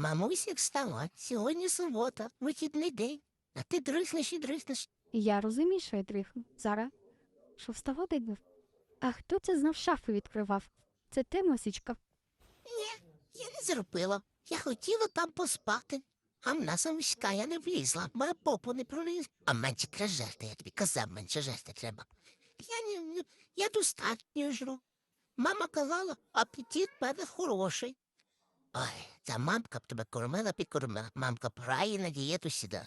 Мамуся встала, сьогодні субота, вихідний день, а ти дрихнеш і дрихнеш. Я розумію, що я дріхну. Зараз. Що вставати був? А хто це знов шафи відкривав? Це ти, Мосічка? Ні, я не зробила. Я хотіла там поспати. А в нас міська я не влізла, моя попу не проліз. А менше треба жерти, я тобі казав, менше жерти треба. Я не я достатньо жру. Мама казала, апетит мене хороший. Ой, ця мамка б тебе кормила, підкормила. Мамка прає на дієту сіда.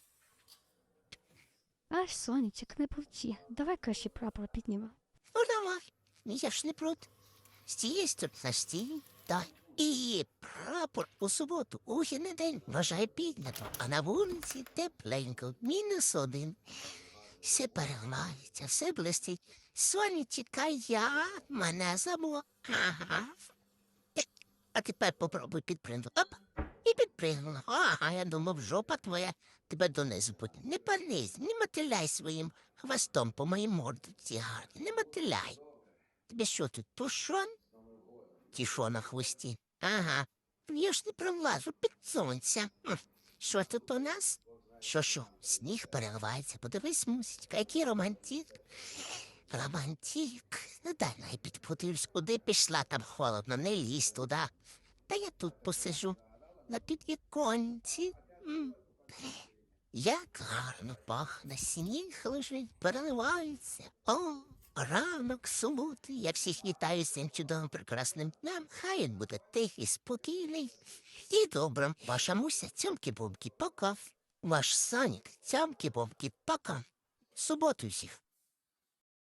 Аж сонечок, не повчи. Давай краще прапор піднімо. Ну давай, ну, я ж не проти. Цієї на стій, дай. І прапор у суботу, ухідний день, вважає піднято, а на вулиці тепленько, мінус один. Все переливається, все блистить. Сонечка, я мене забула. Ага. Е, А тепер попробуй підпригнути. Оп, і підпригнула. Ага, я думав, жопа твоя тебе донизу буде. Не панись, не мотиляй своїм хвостом по моїй мордці гарні. Не мотиляй. Тебе що тут, тушон? Тішо на хвості. Ага. Я ж не пролазу під сонця. Що тут у нас? Що що, сніг переливається, подивись, мусічка, який романтик. Романтик. Ну дай найпід подивлюсь, куди пішла, там холодно, не лізь туди. Та я тут посижу, на підвіконці. Як гарно пахне, сніг лежить, переливається. О, ранок суботи. Я всіх вітаю з цим чудовим прекрасним днем. Хай він буде тихий, спокійний і добрим. Ваша муся цьомки-бомки пока. Ваш санік цямки-бомки пока. Суботу всіх.